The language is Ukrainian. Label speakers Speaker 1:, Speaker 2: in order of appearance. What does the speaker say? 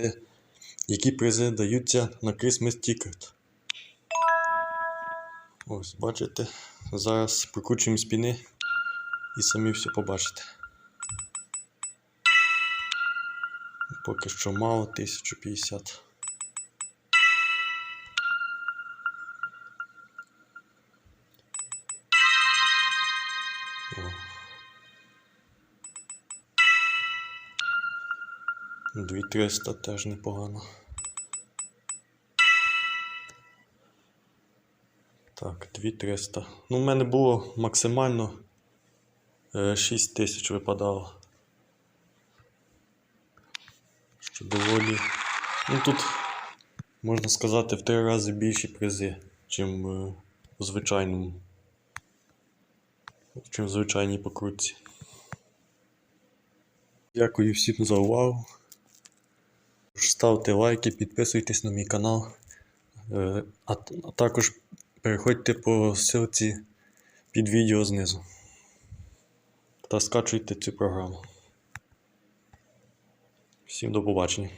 Speaker 1: Е, Які призи даються на Christmas Ticket. Ось, бачите. Зараз прикручуємо спіни і самі все побачите. Поки що мало 1050. О. 2300 теж непогано. Так, 2300. Ну, в мене було максимально е, 6000 випадало. Що доволі. Ну тут, можна сказати, в три рази більші призи, чим е, в звичайному. Чим в звичайній покрутці. Дякую всім за увагу. Ставте лайки, підписуйтесь на мій канал. Е, А, також переходьте по ссылці під відео знизу. Та скачуйте цю програму. Всім до побачення.